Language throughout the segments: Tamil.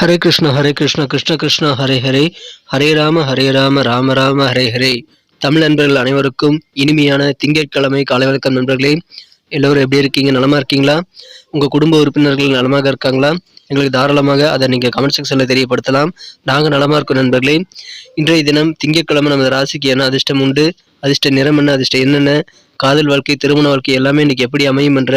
ஹரே கிருஷ்ண ஹரே கிருஷ்ண கிருஷ்ண கிருஷ்ண ஹரே ஹரே. ஹரே ராம ஹரே ராம ராம ராம ஹரே ஹரே. தமிழ் நண்பர்கள் அனைவருக்கும் இனிமையான திங்கட்கிழமை காலை வணக்கம் நண்பர்களே. எல்லோரும் எப்படி இருக்கீங்க? நலமா இருக்கீங்களா? உங்கள் குடும்ப உறுப்பினர்கள் நலமாக இருக்காங்களா? எங்களுக்கு தாராளமாக அதை நீங்கள் கமெண்ட் செக்ஷனில் தெரியப்படுத்தலாம். நாங்கள் நலமாக இருக்கோம் நண்பர்களே. இன்றைய தினம் திங்கட்கிழமை நமது ராசிக்கு என்ன அதிர்ஷ்டம் உண்டு? அதிர்ஷ்ட நிறம் என்ன? அதிர்ஷ்டம் என்னென்ன காதல் வாழ்க்கை திருமண வாழ்க்கை எல்லாமே இன்னைக்கு எப்படி அமையும் என்ற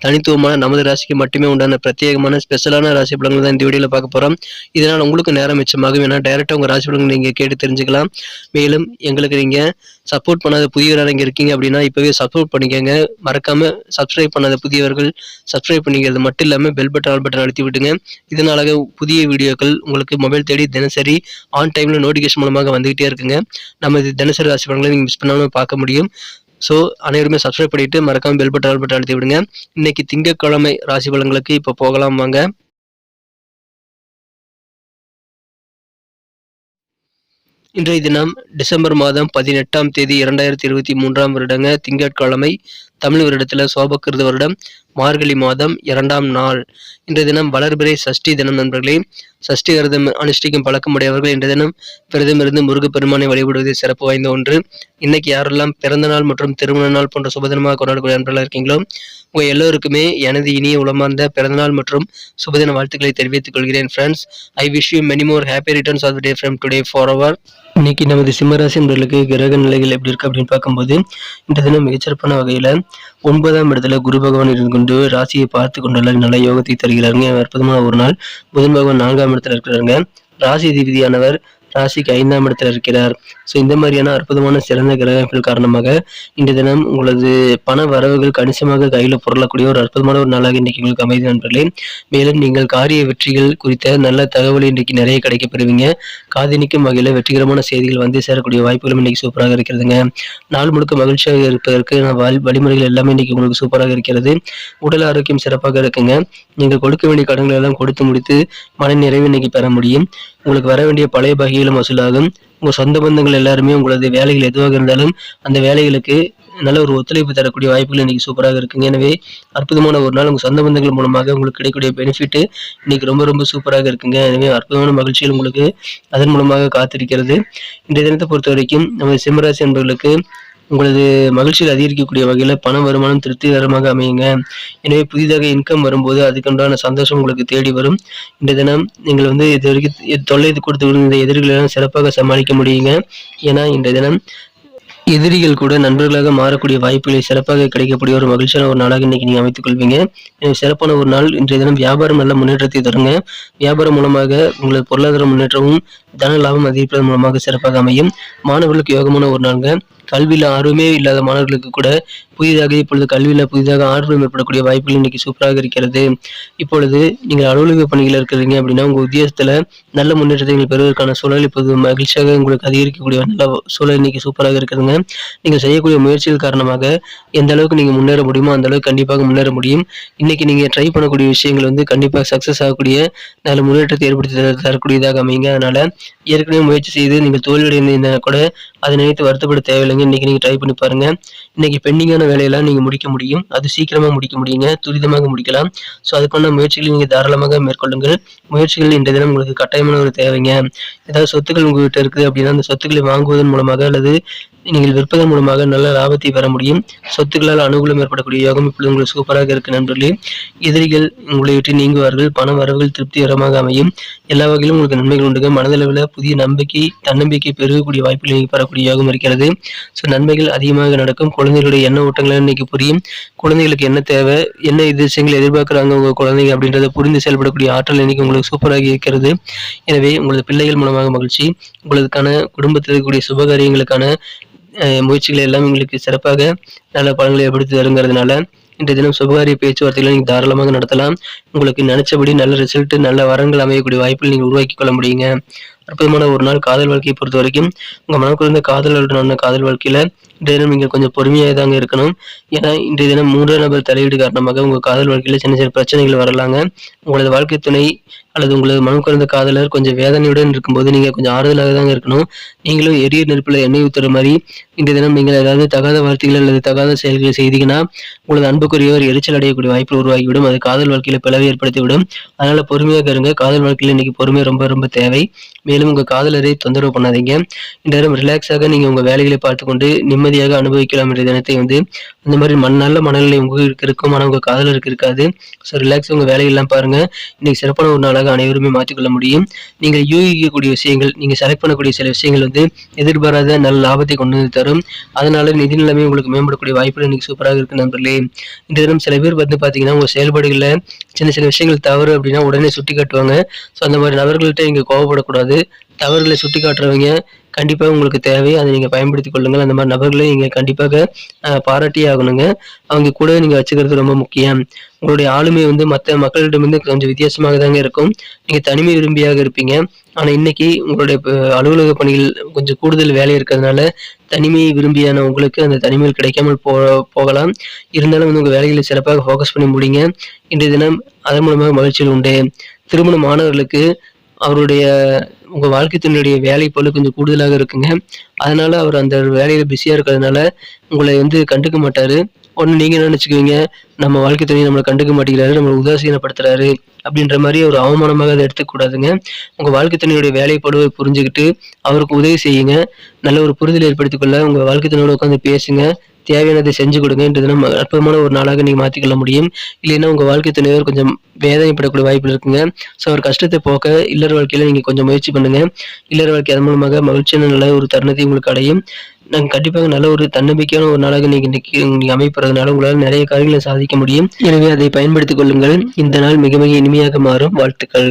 தனித்துவமான நமது ராசிக்கு மட்டுமே உண்டான பிரத்யேகமான ஸ்பெஷலான ராசி பலன்கள் தான் இந்த வீடியோவில் பார்க்க போகிறோம் இதனால் உங்களுக்கு நேரம் மிச்சமாகும். ஏன்னா டைரெக்டாக உங்கள் ராசி பலன்கள் நீங்கள் கேட்டு தெரிஞ்சுக்கலாம். மேலும் எங்களுக்கு நீங்கள் சப்போர்ட் பண்ணாத புதியவராக இங்கே இருக்கீங்க அப்படின்னா இப்போவே சப்போர்ட் பண்ணிக்கோங்க. மறக்காமல் சப்ஸ்கிரைப் பண்ணாத புதியவர்கள் சப்ஸ்கிரைப் பண்ணிக்கிறது மட்டும் இல்லாமல் பெல் பட்டன் ஆல் பட்டன் அழுத்தி விட்டுங்க இதனால புதிய வீடியோக்கள் உங்களுக்கு மொபைல் தேடி தினசரி ஆன் டைமில் நோட்டிஃபிகேஷன் மூலமாக வந்துகிட்டே இருக்குங்க. நம்ம இது தினசரி ராசி பலன்களை நீங்கள் மிஸ் பண்ணாமல் பார்க்க முடியும். ஸோ அனைவருமே சப்ஸ்கிரைப் பண்ணிட்டு மறக்காம பெல் பட்டன் பட்டன் அழுத்தி விடுங்க. இன்னைக்கு திங்கட்கிழமை ராசி பலன்களுக்கு இப்போ போகலாம் வாங்க. இன்றைய தினம் டிசம்பர் மாதம் பதினெட்டாம் தேதி இரண்டாயிரத்தி இருபத்தி மூன்றாம் வருடங்க திங்கட்கிழமை. தமிழ் வருடத்தில் சோபக்கிருத வருடம் மார்கழி மாதம் இரண்டாம் நாள். இன்றைய தினம் வளர்பிறை சஷ்டி தினம் நண்பர்களே. சஷ்டி விரதம் அனுஷ்டிக்கும் பழக்கமுடையவர்கள் இன்றைய தினம் விரதம் இருந்து முருகப்பெருமானை வழிபடுவது சிறப்பு வாய்ந்த ஒன்று. இன்னைக்கு யாரெல்லாம் பிறந்த நாள் மற்றும் திருமண நாள் போன்ற சுபதினமாக கொண்டாடக்கூடிய நண்பர்களாக இருக்கீங்களோ உங்கள் எல்லோருக்குமே எனது இனிய உளமார்ந்த பிறந்தநாள் மற்றும் சுபதின வாழ்த்துக்களை தெரிவித்துக் கொள்கிறேன் friends I wish you many more happy returns of day from today for அவர் இன்னைக்கு நமது சிம்மராசி என்பர்களுக்கு கிரக நிலைகள் எப்படி இருக்கு அப்படின்னு பார்க்கும்போது இந்த தினம் மிகச்சிறப்பான வகையில் ஒன்பதாம் இடத்துல குரு பகவான் இருந்து கொண்டு ராசியை பார்த்து கொண்டுள்ள நல்ல யோகத்தை தருகிறாருங்க. அற்புதமான ஒரு நாள். புதன் பகவான் நான்காம் இடத்துல இருக்கிறாருங்க. ராசி அதிபதியானவர் ராசிக்கு ஐந்தாம் இடத்துல இருக்கிறார். ஸோ இந்த மாதிரியான அற்புதமான சிறந்த கிரகங்கள் காரணமாக இந்த தினம் உங்களது பண வரவுகள் கணிசமாக கையில் பொருளக்கூடிய ஒரு அற்புதமான ஒரு நாளாக இன்றைக்கு உங்களுக்கு அமைதி நண்பர்களே. மேலும் நீங்கள் காரிய வெற்றிகள் குறித்த நல்ல தகவல் இன்றைக்கு நிறைய கிடைக்கப்பெறுவீங்க. காதினிக்கும் வகையில் வெற்றிகரமான செய்திகள் வந்து சேரக்கூடிய வாய்ப்புகளும் இன்றைக்கி சூப்பராக இருக்கிறதுங்க. நாள் முழுக்க மகிழ்ச்சியாக இருப்பதற்கு வழிமுறைகள் எல்லாமே இன்றைக்கி உங்களுக்கு சூப்பராக இருக்கிறது. உடல் ஆரோக்கியம் சிறப்பாக இருக்குங்க. நீங்கள் கொடுக்க வேண்டிய கடன்கள் எல்லாம் கொடுத்து முடித்து மன நிறைவு இன்னைக்கு பெற முடியும். உங்களுக்கு வர வேண்டிய பழைய பகையிலும் வசூலாகும். உங்கள் சொந்த பந்தங்கள் எல்லாருமே உங்களது வேலைகள் எதுவாக இருந்தாலும் அந்த வேலைகளுக்கு நல்ல ஒரு ஒத்துழைப்பு தரக்கூடிய வாய்ப்புகள் இன்னைக்கு சூப்பராக இருக்குங்க. எனவே அற்புதமான ஒரு நாள் உங்கள் சொந்த பந்தங்கள் மூலமாக உங்களுக்கு கிடைக்கக்கூடிய பெனிஃபிட் இன்னைக்கு ரொம்ப ரொம்ப சூப்பராக இருக்குங்க. எனவே அற்புதமான மகிழ்ச்சிகள் உங்களுக்கு அதன் மூலமாக காத்திருக்கிறது. இந்த தினத்தை பொறுத்த வரைக்கும் நம்ம சிம்மராசி என்பவர்களுக்கு உங்களது மகிழ்ச்சியில் அதிகரிக்கக்கூடிய வகையில் பண வருமானம் திருப்திகரமாக அமையுங்க. எனவே புதிதாக இன்கம் வரும்போது அதுக்குண்டான சந்தோஷம் உங்களுக்கு தேடி வரும். இந்த தினம் நீங்கள் வந்து இது வரைக்கும் தொல்லை கொடுத்து இந்த எதிரிகளெல்லாம் சிறப்பாக சமாளிக்க முடியுங்க. ஏன்னா இந்த தினம் எதிரிகள் கூட நண்பர்களாக மாறக்கூடிய வாய்ப்புகளை சிறப்பாக கிடைக்கக்கூடிய ஒரு மகிழ்ச்சியான ஒரு நாளாக இன்னைக்கு நீங்க அமைத்துக் கொள்வீங்க. சிறப்பான ஒரு நாள் இன்றைய தினம் வியாபாரம் நல்ல முன்னேற்றத்தை தருங்க. வியாபாரம் மூலமாக உங்களது பொருளாதார முன்னேற்றமும் தன லாபம் அதிகரிப்பதன் மூலமாக சிறப்பாக அமையும். மாணவர்களுக்கு யோகமான ஒரு நாள்ங்க. கல்வியில் ஆர்வமே இல்லாத மாணவர்களுக்கு கூட புதிதாக இப்பொழுது கல்வியில் புதிதாக ஆர்வம் ஏற்படக்கூடிய வாய்ப்புகள் இன்னைக்கு சூப்பராக இருக்கிறது. இப்பொழுது நீங்கள் அலுவலக பணிகளில் இருக்கிறீங்க அப்படின்னா உங்கள் உத்தியோகத்தில் நல்ல முன்னேற்றத்தை நீங்கள் பெறுவதற்கான சூழல் இப்போது மகிழ்ச்சியாக உங்களுக்கு அதிகரிக்கக்கூடிய நல்ல சூழல் இன்னைக்கு சூப்பராக இருக்குதுங்க. நீங்கள் செய்யக்கூடிய முயற்சிகள் காரணமாக எந்த அளவுக்கு நீங்கள் முன்னேற முடியுமோ அந்த அளவுக்கு கண்டிப்பாக முன்னேற முடியும். இன்னைக்கு நீங்கள் ட்ரை பண்ணக்கூடிய விஷயங்கள் வந்து கண்டிப்பாக சக்ஸஸ் ஆகக்கூடிய நல்ல முன்னேற்றத்தை ஏற்படுத்தி தரக்கூடியதாக அமைங்க அதனால ஏற்கனவே முயற்சி செய்து நீங்கள் தோல்வியடைந்தீங்கன்னா கூட அதை நினைத்து வருத்தப்பட தேவையில்லைங்க. இன்னைக்கு நீங்கள் ட்ரை பண்ணி பாருங்க. இன்னைக்கு பெண்டிங்கான வேலையெல்லாம் நீங்கள் முடிக்க முடியும். அது சீக்கிரமாக முடிக்க முடியுங்க. துரிதமாக முடிக்கலாம். ஸோ அதுக்கான முயற்சிகளை நீங்கள் தாராளமாக மேற்கொள்ளுங்கள். முயற்சிகள் இன்றைய தினம் உங்களுக்கு கட்டாயமான ஒரு தேவைங்க. ஏதாவது சொத்துக்கள் உங்ககிட்ட இருக்குது அப்படின்னா அந்த சொத்துக்களை வாங்குவதன் மூலமாக அல்லது நீங்கள் விற்பதன் மூலமாக நல்ல லாபத்தை பெற முடியும். சொத்துக்களால் அனுகூலம் ஏற்படக்கூடிய யோகம் இப்பொழுது உங்களுக்கு சூப்பராக இருக்கு நண்பர்களே. எதிரிகள் உங்களை விட்டு நீங்குவார்கள். பண வரவுகள் திருப்திகரமாக அமையும். எல்லா வகையிலும் உங்களுக்கு நன்மைகள் உண்டுங்க. மனதளவில் புதிய நம்பிக்கை தன்னம்பிக்கை பெருகக்கூடிய வாய்ப்புகளை பெறக்கூடிய யோகம் இருக்கிறது. ஸோ நன்மைகள் அதிகமாக நடக்கும். குழந்தைகளுடைய எண்ண ஓட்டங்கள் இன்னைக்கு புரியும். குழந்தைகளுக்கு என்ன தேவை என்ன இது விஷயங்களை எதிர்பார்க்குறாங்க உங்கள் குழந்தைங்க அப்படின்றத புரிந்து செயல்படக்கூடிய ஆற்றல் இன்னைக்கு உங்களுக்கு சூப்பராக இருக்கிறது. எனவே உங்களது பிள்ளைகள் மூலமாக மகிழ்ச்சி உங்களுக்கான குடும்பத்தில் இருக்கக்கூடிய சுபகாரியங்களுக்கான முயற்சிகளை எல்லாம் உங்களுக்கு சிறப்பாக நல்ல பலன்களை ஏற்படுத்தி தருங்கிறதுனால இன்றைய தினம் சுபகாரிய பேச்சுவார்த்தைகளை நீங்கள் தாராளமாக நடத்தலாம். உங்களுக்கு நினைச்சபடி நல்ல ரிசல்ட் நல்ல வரங்கள் அமையக்கூடிய வாய்ப்புகள் நீங்கள் உருவாக்கி கொள்ள முடியுங்க. அற்புதமான ஒரு நாள் காதல் வாழ்க்கையை பொறுத்த வரைக்கும் உங்கள் மனக்குறந்த காதலுடனான காதல் வாழ்க்கையில் இன்றைய தினம் நீங்கள் கொஞ்சம் பொறுமையாக தாங்க இருக்கணும். ஏன்னா இன்றைய தினம் மூன்றாம் நபர் தலையீடு காரணமாக உங்கள் காதல் வாழ்க்கையில் சின்ன சின்ன பிரச்சனைகள் வரலாங்க. உங்களது வாழ்க்கை துணை அல்லது உங்களது மனம் குறைந்த காதலர் கொஞ்சம் வேதனையுடன் இருக்கும்போது நீங்க கொஞ்சம் ஆறுதலாக தாங்க இருக்கணும். நீங்களும் எரிய நெருப்புல எண்ணெய் ஊத்துற மாதிரி இந்த தினம் நீங்கள் ஏதாவது தகாத வார்த்தைகள் அல்லது தகாத செயல்களை செய்தீங்கன்னா, உங்களது அன்புக்குரியவர் எரிச்சல் அடையக்கூடிய வாய்ப்பு உருவாகிவிடும். அது காதல் வாழ்க்கையில பிளவை ஏற்படுத்திவிடும். அதனால பொறுமையாக இருங்க. காதல் வாழ்க்கையில இன்னைக்கு பொறுமை ரொம்ப ரொம்ப தேவை. மேலும் உங்க காதலரை தொந்தரவு பண்ணாதீங்க. இந்த நேரம் ரிலாக்ஸாக நீங்க உங்க வேலைகளை பார்த்துக்கொண்டு நிம்மதியாக அனுபவிக்கலாம் என்ற தினத்தை வந்து இந்த மாதிரி மண் நல்ல மனநிலை உங்களுக்கு இருக்கும். ஆனால் உங்க காதலருக்கு இருக்காது. ஸோ ரிலாக்ஸ் உங்க வேலையெல்லாம் பாருங்க. இன்னைக்கு சிறப்பான ஒரு நாளாக அனைவருமே மாற்றிக்கொள்ள முடியும். நீங்கள் யூகிக்கக்கூடிய விஷயங்கள், நீங்க செலக்ட் பண்ணக்கூடிய சில விஷயங்கள் வந்து எதிர்பாராத நல்ல லாபத்தை கொண்டு வந்து தரும். அதனால நிதி நிலைமை உங்களுக்கு மேம்படக்கூடிய வாய்ப்புகள் இன்னைக்கு சூப்பராக இருக்கு நண்பர்களே. இந்த தினம் சில பேர் வந்து பார்த்தீங்கன்னா, உங்கள் செயல்பாடுகள்ல சின்ன சின்ன விஷயங்கள் தவறு அப்படின்னா உடனே சுட்டிக்காட்டுவாங்க. ஸோ அந்த மாதிரி நபர்கள்ட்ட நீங்க கோவப்படக்கூடாது. தவறுகளை சுட்டி காட்டுறவங்க கண்டிப்பாக உங்களுக்கு தேவை. அதை நீங்கள் பயன்படுத்தி கொள்ளுங்கள். அந்த மாதிரி நபர்களை நீங்கள் கண்டிப்பாக பாராட்டியே ஆகணுங்க. அவங்க கூட நீங்கள் வச்சுக்கிறது ரொம்ப முக்கியம். உங்களுடைய ஆளுமை வந்து மற்ற மக்களிடமிருந்து கொஞ்சம் வித்தியாசமாக தாங்க இருக்கும். நீங்கள் தனிமை விரும்பியாக இருப்பீங்க. ஆனால் இன்னைக்கு உங்களுடைய அலுவலக பணிகள் கொஞ்சம் கூடுதல் வேலை இருக்கிறதுனால, தனிமையை விரும்பியான உங்களுக்கு அந்த தனிமைகள் கிடைக்காமல் போ போகலாம். இருந்தாலும் வந்து உங்கள் வேலைகளை சிறப்பாக ஃபோக்கஸ் பண்ணி முடிங்க. இன்றைய தினம் அதன் மூலமாக மகிழ்ச்சிகள் உண்டு. திருமணம் ஆனவர்களுக்கு அவருடைய உங்கள் வாழ்க்கை துணையுடைய போல கொஞ்சம் கூடுதலாக இருக்குங்க. அதனால அவர் அந்த வேலையில் பிஸியாக இருக்கிறதுனால, உங்களை வந்து கண்டுக்க மாட்டார் ஒன்று நீங்கள் என்ன நெனச்சுக்குவீங்க, நம்ம வாழ்க்கை துணை நம்மளை கண்டுக்க மாட்டேங்கிறாரு, நம்மளை உதாசீனப்படுத்துறாரு அப்படின்ற மாதிரி ஒரு அவமானமாக அதை எடுத்துக்கூடாதுங்க உங்கள் வாழ்க்கை துணையுடைய வேலைப்பளுவை புரிஞ்சுக்கிட்டு அவருக்கு உதவி செய்யுங்க. நல்ல ஒரு புரிதல் ஏற்படுத்திக்கொள்ள கொள்ள வாழ்க்கை துணையோட உட்காந்து பேசுங்க. தேவையானதை செஞ்சு கொடுங்கன்றது நம்ம அற்புதமான ஒரு நாளாக நீங்கள் மாற்றிக்கொள்ள முடியும். இல்லைன்னா உங்கள் வாழ்க்கை துணைவர் கொஞ்சம் வேதனைப்படக்கூடிய வாய்ப்பு இருக்குங்க. ஸோ அவர் கஷ்டத்தை போக்க இல்லற வாழ்க்கையில் நீங்கள் கொஞ்சம் முயற்சி பண்ணுங்க. இல்லற வாழ்க்கை அதன் மூலமாக மகிழ்ச்சியான நல்ல ஒரு தருணத்தை உங்களுக்கு அடையும். நாங்கள் கண்டிப்பாக நல்ல ஒரு தன்னம்பிக்கையான ஒரு நாளாக நீங்கள் இன்னைக்கு நீங்கள் அமைப்பதுனால உங்களால் நிறைய காரியங்களை சாதிக்க முடியும். எனவே அதை பயன்படுத்திக் கொள்ளுங்கள். இந்த நாள் மிக மிக இனிமையாக மாறும். வாழ்த்துக்கள்.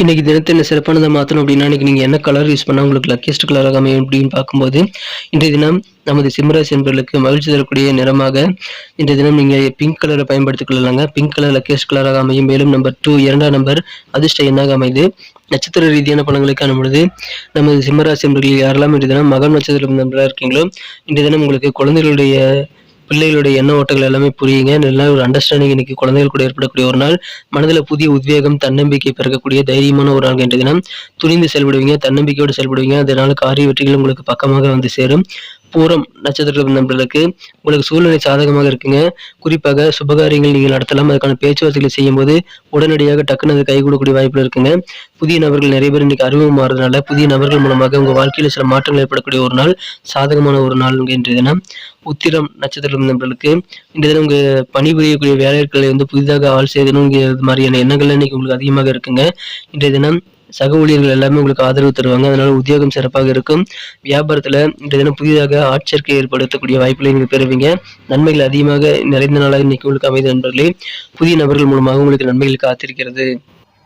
இன்றைக்கி தினத்தை என்ன சிறப்பானதை மாற்றணும் அப்படின்னா, இன்றைக்கி நீங்கள் என்ன கலர் யூஸ் பண்ணால் உங்களுக்கு லக்கியஸ்ட் கலராக அமையும் அப்படின்னு பார்க்கும்போது, இன்றைய தினம் நமது சிம்மராசி என்பவர்களுக்கு மகிழ்ச்சி தரக்கூடிய நிறமாக இன்றைய தினம் நீங்கள் பிங்க் கலரை பயன்படுத்திக் கொள்ளலாங்க. பிங்க் கலர் லக்கியஸ்ட் கலராக அமையும். மேலும் நம்பர் டூ இரண்டாம் நம்பர் அதிர்ஷ்ட எண்ணாக அமைது. நட்சத்திர ரீதியான பலன்களை காணும் பொழுது, நமது சிம்மராசி என்பவர்கள் யாரெல்லாம் இன்றைய தினம் மகம் நட்சத்திரம் நம்பராக இருக்கீங்களோ, இன்றைய தினம் உங்களுக்கு குழந்தைகளுடைய பிள்ளைகளுடைய எண்ண ஓட்டங்கள் எல்லாமே புரியுங்க. நல்ல ஒரு அண்டர்ஸ்டாண்டிங் இன்னைக்கு குழந்தைகள் கூட ஏற்படக்கூடிய ஒரு நாள். மனதில் புதிய உத்வேகம், தன்னம்பிக்கை பிறக்கக்கூடிய தைரியமான ஒரு நாள் என்ற தினம். துணிந்து செயல்படுவீங்க, தன்னம்பிக்கையோடு செயல்படுவீங்க. அதனால காரிய வெற்றிகள் உங்களுக்கு பக்கமாக வந்து சேரும். பூரம் நட்சத்திர நண்பர்களுக்கு உங்களுக்கு சூழ்நிலை சாதகமாக இருக்குங்க. குறிப்பாக சுபகாரியங்கள் நீங்கள் நடத்தலாம். அதுக்கான பேச்சுவார்த்தைகளை செய்யும் போது உடனடியாக டக்குனு அது கைகூடக்கூடிய வாய்ப்புகள் இருக்குங்க. புதிய நபர்கள் நிறைய பேர் இன்னைக்கு அறிமுகம் மாறதுனால புதிய நபர்கள் மூலமாக உங்கள் வாழ்க்கையில் சில மாற்றங்கள் ஏற்படக்கூடிய ஒரு நாள். சாதகமான ஒரு நாள் இன்றைய தினம். உத்திரம் நட்சத்திரம் நண்பர்களுக்கு இன்றைய தினம் உங்கள் பணிபுரியக்கூடிய வேலைகளை வந்து புதிதாக ஆள் சேரணுங்கிறது மாதிரியான எண்ணங்கள் இன்னைக்கு உங்களுக்கு அதிகமாக இருக்குங்க. இன்றைய தினம் சக ஊழியர்கள் எல்லாமே உங்களுக்கு ஆதரவு தருவாங்க. அதனால உத்தியோகம் சிறப்பாக இருக்கும். வியாபாரத்துல இன்றைய தினம் புதிதாக ஆட்சேர்க்கை ஏற்படுத்தக்கூடிய வாய்ப்புகளை நீங்கள் பெறுவீங்க. நன்மைகள் அதிகமாக நிறைந்த நாளாக இன்னைக்கு உங்களுக்கு அமைதி நண்பர்களே. புதிய நபர்கள் மூலமாக உங்களுக்கு நன்மைகள் காத்திருக்கிறது.